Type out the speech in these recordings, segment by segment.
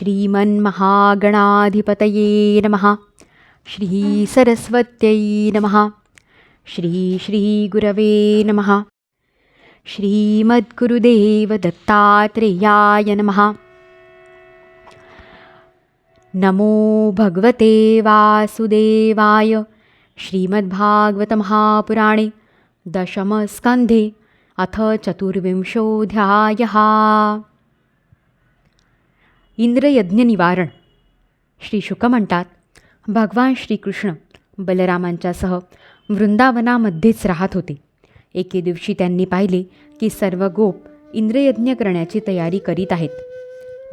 श्रीमन्महागणाधिपतये नमः। श्रीसरस्वत्यै नमः। श्री श्रीगुरवे नमः। श्रीमद्गुरुदेवदत्तात्रेयाय नमः। नमो भगवते वासुदेवाय श्रीमद्भागवतमहापुराणे दशमस्कन्धे अथ चतुर्विंशोऽध्यायः। इंद्रयज्ञ निवारण श्री शुक म्हणतात भगवान श्रीकृष्ण बलरामांच्यासह वृंदावनामध्येच राहत होते. एके दिवशी त्यांनी पाहिले की सर्व गोप इंद्रयज्ञ करण्याची तयारी करीत आहेत.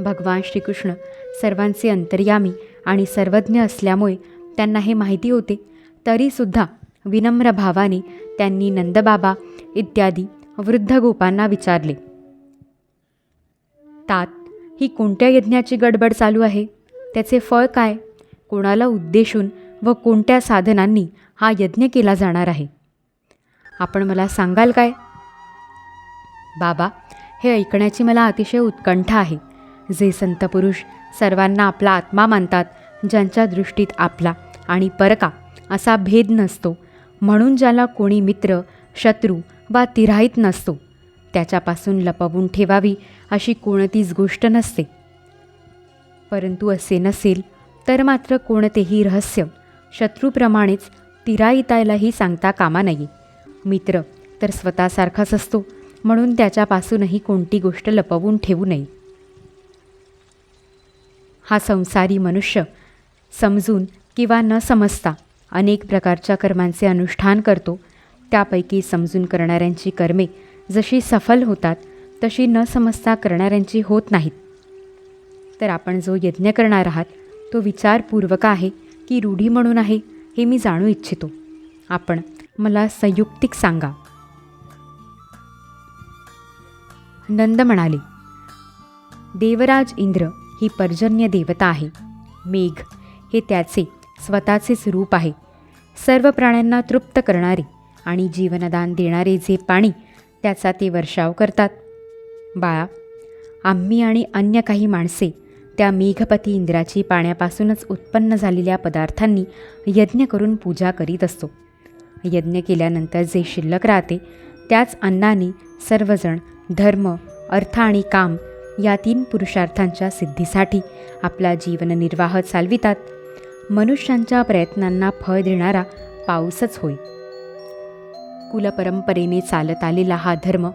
भगवान श्रीकृष्ण सर्वांचे अंतर्यामी आणि सर्वज्ञ असल्यामुळे त्यांना हे माहिती होते. तरीसुद्धा विनम्र भावाने त्यांनी नंदबाबा इत्यादी वृद्ध गोपांना विचारले. तात ही कोणत्या यज्ञाची गडबड चालू आहे? त्याचे फळ काय? कोणाला उद्देशून व कोणत्या साधनांनी हा यज्ञ केला जाणार आहे? आपण मला सांगाल काय? बाबा हे ऐकण्याची मला अतिशय उत्कंठा आहे. जे संत पुरुष सर्वांना आपला आत्मा मानतात ज्यांच्या दृष्टीत आपला आणि परका असा भेद नसतो म्हणून ज्याला कोणी मित्र शत्रू वा तिराहित नसतो त्याच्यापासून लपवून ठेवावी अशी कोणतीच गोष्ट नसते. परंतु असे नसेल तर मात्र कोणतेही रहस्य शत्रूप्रमाणेच तिराईतायलाही सांगता कामा नये. मित्र तर स्वतःसारखाच असतो म्हणून त्याच्यापासूनही कोणती गोष्ट लपवून ठेवू नये. हा संसारी मनुष्य समजून किंवा न समजता अनेक प्रकारच्या कर्मांचे अनुष्ठान करतो त्यापैकी समजून करणाऱ्यांची कर्मे जशी सफल होतात तशी न समजता करणाऱ्यांची होत नाहीत. तर आपण जो यज्ञ करणार आहात तो विचारपूर्वक आहे की रूढी म्हणून आहे हे मी जाणू इच्छितो. आपण मला संयुक्तिक सांगा. नंद म्हणाले देवराज इंद्र ही पर्जन्य देवता आहे. मेघ हे त्याचे स्वतःचेच रूप आहे. सर्व प्राण्यांना तृप्त करणारे आणि जीवनदान देणारे जे पाणी त्याचा ते वर्षाव करतात. बाळा आम्ही आणि अन्य काही माणसे त्या मेघपती इंद्राची पाण्यापासूनच उत्पन्न झालेल्या पदार्थांनी यज्ञ करून पूजा करीत असतो. यज्ञ केल्यानंतर जे शिल्लक राहते त्याच अन्नाने सर्वजण धर्म अर्थ आणि काम या तीन पुरुषार्थांच्या सिद्धीसाठी आपला जीवननिर्वाह चालवितात. मनुष्यांच्या प्रयत्नांना फळ देणारा पाऊसच होय. कुलपरंपरेने चालत आलेला हा धर्म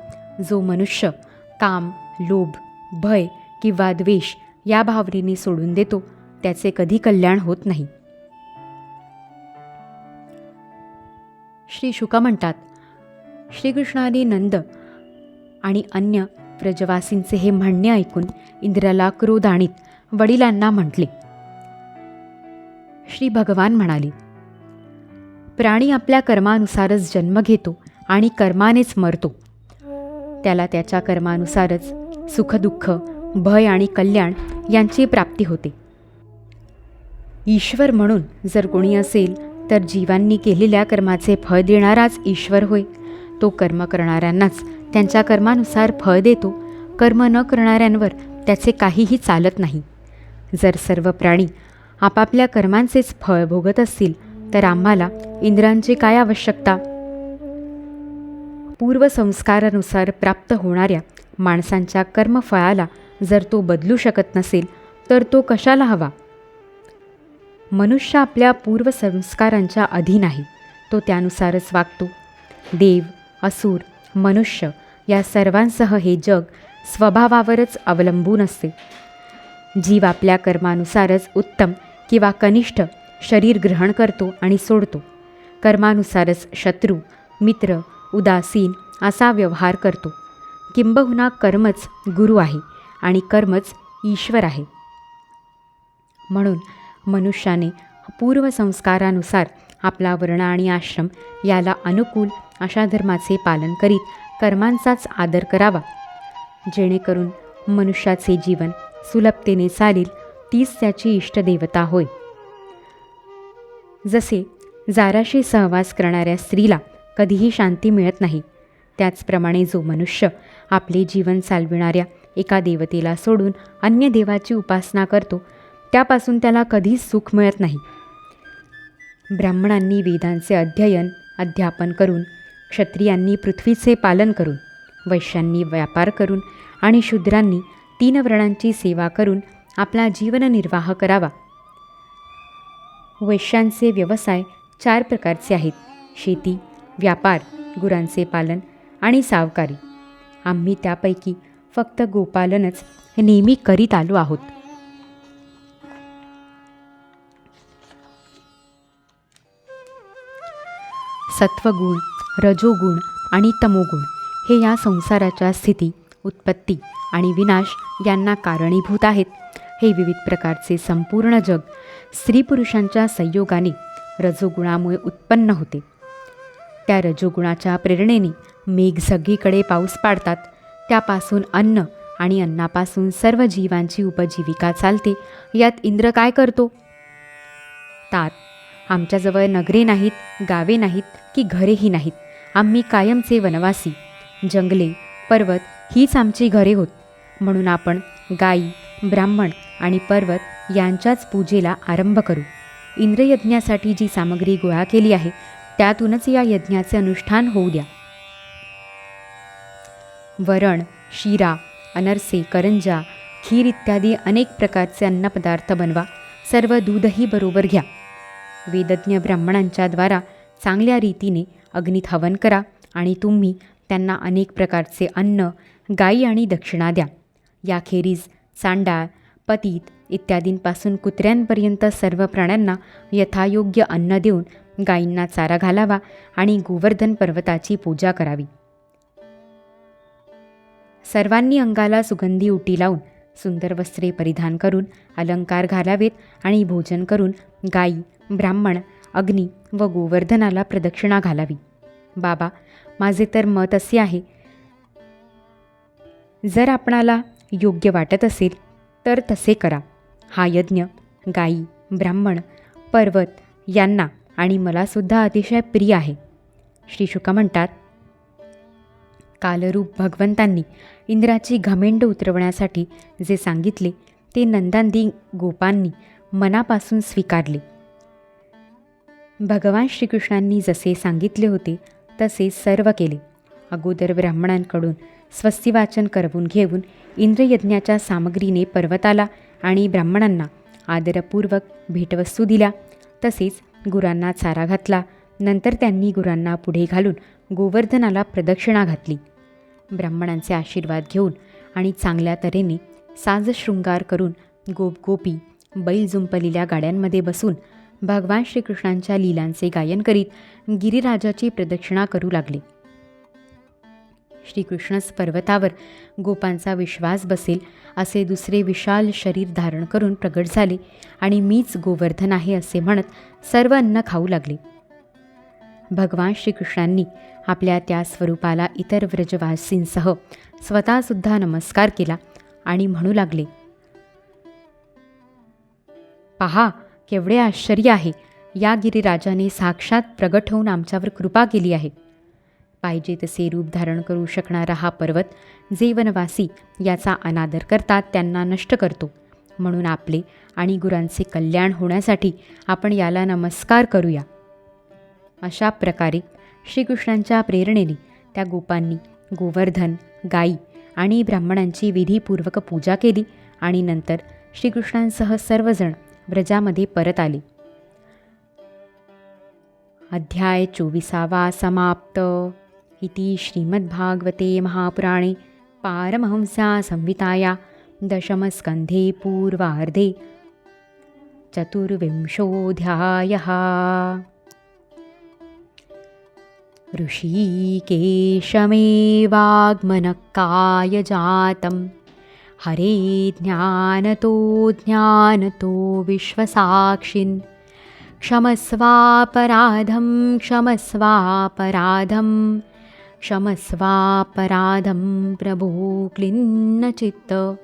जो मनुष्य काम लोभ भय किंवा द्वेष या भावनेने सोडून देतो त्याचे कधी कल्याण होत नाही. श्री शुका म्हणतात श्रीकृष्णाने नंद आणि अन्य व्रजवासींचे हे म्हणणे ऐकून इंद्राला क्रोध आणीत वडिलांना म्हटले. श्री भगवान म्हणाले प्राणी आपल्या कर्मानुसारच जन्म घेतो आणि कर्मानेच मरतो. त्याला त्याच्या कर्मानुसारच सुखदुःख भय आणि कल्याण यांची प्राप्ती होते. ईश्वर म्हणून जर कोणी असेल तर जीवांनी केलेल्या कर्माचे फळ देणाराच ईश्वर होय. तो कर्म करणाऱ्यांनाच त्यांच्या कर्मानुसार फळ देतो. कर्म न करणाऱ्यांवर त्याचे काहीही चालत नाही. जर सर्व प्राणी आपापल्या कर्मांचेच फळ भोगत असतील तर आम्हाला इंद्रांची काय आवश्यकता? पूर्वसंस्कारानुसार प्राप्त होणाऱ्या माणसांच्या कर्मफळाला जर तो बदलू शकत नसेल तर तो कशाला हवा? मनुष्य आपल्या पूर्वसंस्कारांच्या अधीन आहे तो त्यानुसारच वागतो. देव असुर मनुष्य या सर्वांसह हे जग स्वभावावरच अवलंबून असते. जीव आपल्या कर्मानुसारच उत्तम किंवा कनिष्ठ शरीर ग्रहण करतो आणि सोडतो. कर्मानुसारच शत्रू मित्र उदासीन असा व्यवहार करतो. किंबहुना कर्मच गुरु आहे आणि कर्मच ईश्वर आहे. म्हणून मनुष्याने पूर्वसंस्कारानुसार आपला वर्ण आणि आश्रम याला अनुकूल अशा धर्माचे पालन करीत कर्मांचाच आदर करावा. जेणेकरून मनुष्याचे जीवन सुलभतेने चालेल तीच त्याची इष्टदेवता होय. जसे जाराशी सहवास करणाऱ्या स्त्रीला कधीही शांती मिळत नाही. त्याचप्रमाणे जो मनुष्य आपले जीवन चालविणाऱ्या एका देवतेला सोडून अन्य देवाची उपासना करतो त्यापासून त्याला कधीच सुख मिळत नाही. ब्राह्मणांनी वेदांचे अध्ययन अध्यापन करून क्षत्रियांनी पृथ्वीचे पालन करून वैश्यांनी व्यापार करून आणि शूद्रांनी तीन व्रणांची सेवा करून आपला जीवननिर्वाह करावा. वैश्यांचे व्यवसाय चार प्रकारचे आहेत. शेती व्यापार गुरांचे पालन आणि सावकारी. आम्ही त्यापैकी फक्त गोपालनच नेहमी करीत आलो आहोत. सत्वगुण रजोगुण आणि तमोगुण हे या संसाराच्या स्थिती उत्पत्ती आणि विनाश यांना कारणीभूत आहेत. हे विविध प्रकारचे संपूर्ण जग स्त्री पुरुषांच्या संयोगाने रजोगुणामुळे उत्पन्न होते. त्या रजोगुणाच्या प्रेरणेने मेघ सगळीकडे पाऊस पाडतात. त्यापासून अन्न आणि अन्नापासून सर्व जीवांची उपजीविका चालते. यात इंद्र काय करतो? तात आमच्याजवळ नगरे नाहीत गावे नाहीत की घरेही नाहीत. आम्ही कायमचे वनवासी. जंगले पर्वत हीच आमची घरे होत. म्हणून आपण गायी ब्राह्मण आणि पर्वत यांच्याच पूजेला आरंभ करू. इंद्रयज्ञासाठी जी सामग्री गोळा केली आहे त्यातूनच या यज्ञाचे अनुष्ठान होऊ द्या. वरण शिरा अनरसे करंजा खीर इत्यादी अनेक प्रकारचे अन्नपदार्थ बनवा. सर्व दूधही बरोबर घ्या. वेदज्ञ ब्राह्मणांच्या द्वारा चांगल्या रीतीने अग्नीत हवन करा आणि तुम्ही त्यांना अनेक प्रकारचे अन्न गायी आणि दक्षिणा द्या. याखेरीज सांडाळ पतीत इत्यादींपासून कुत्र्यांपर्यंत सर्व प्राण्यांना यथायोग्य अन्न देऊन गायींना चारा घालावा आणि गोवर्धन पर्वताची पूजा करावी. सर्वांनी अंगाला सुगंधी उटी लावून सुंदर वस्त्रे परिधान करून अलंकार घालावेत आणि भोजन करून गायी ब्राह्मण अग्नी व गोवर्धनाला प्रदक्षिणा घालावी. बाबा माझे तर मत असे आहे जर आपणाला योग्य वाटत असेल तर तसे करा. हा यज्ञ गायी ब्राह्मण पर्वत यांना आणि मलासुद्धा अतिशय प्रिय आहे. श्रीशुका म्हणतात कालरूप भगवंतांनी इंद्राची घमेंड उतरवण्यासाठी जे सांगितले ते नंदांदी गोपांनी मनापासून स्वीकारले. भगवान श्रीकृष्णांनी जसे सांगितले होते तसे सर्व केले. अगोदर ब्राह्मणांकडून स्वस्तिवाचन करवून घेऊन इंद्रयज्ञाच्या सामग्रीने पर्वताला आणि ब्राह्मणांना आदरपूर्वक भेटवस्तू दिल्या. तसेच गुरांना चारा घातला. नंतर त्यांनी गुरांना पुढे घालून गोवर्धनाला प्रदक्षिणा घातली. ब्राह्मणांचे आशीर्वाद घेऊन आणि चांगल्या तऱ्हेने साजशृंगार करून गोप गोपी बैल जुंपलेल्या गाड्यांमध्ये बसून भगवान श्रीकृष्णांच्या लीलांचे गायन करीत गिरिराजाची प्रदक्षिणा करू लागले. श्रीकृष्णच पर्वतावर गोपांचा विश्वास बसेल असे दुसरे विशाल शरीर धारण करून प्रगट झाले आणि मीच गोवर्धन आहे असे म्हणत सर्व अन्न खाऊ लागले. भगवान श्रीकृष्णांनी आपल्या त्या स्वरूपाला इतर व्रजवासींसह स्वतःसुद्धा नमस्कार केला आणि म्हणू लागले पहा केवढे आश्चर्य आहे! या गिरिराजाने साक्षात प्रगट होऊन आमच्यावर कृपा केली आहे. पाहिजे तसे रूप धारण करू शकणारा हा पर्वत जे वनवासी याचा अनादर करतात त्यांना नष्ट करतो. म्हणून आपले आणि गुरांचे कल्याण होण्यासाठी आपण याला नमस्कार करूया. अशा प्रकारे श्रीकृष्णांच्या प्रेरणेने त्या गोपांनी गोवर्धन गाई आणि ब्राह्मणांची विधीपूर्वक पूजा केली आणि नंतर श्रीकृष्णांसह सर्वजण व्रजामध्ये परत आले. अध्याय चोविसावा समाप्त. इति श्रीमद्भागवते महापुराणे पारमहंसा संहिताया दशमस्कन्धे पूर्वार्धे चतुर्विंशोऽध्यायः। ऋषिकेशमेवाग्मनकायजातं हरे ज्ञानतो ज्ञानतो विश्वसाक्षिन् क्षमस्वापराधं क्षमस्वापराधं क्षमस्वापराधं प्रभो क्लिन्नचित्त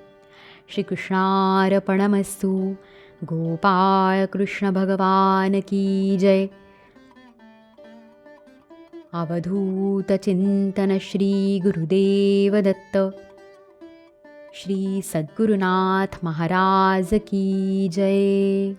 श्रीकृष्णार्पणमस्तु। गोपाळकृष्णभगवान की जय। अवधूतचिन्तन श्री गुरुदेव दत्त। श्री सद्गुरुनाथ महाराज की जय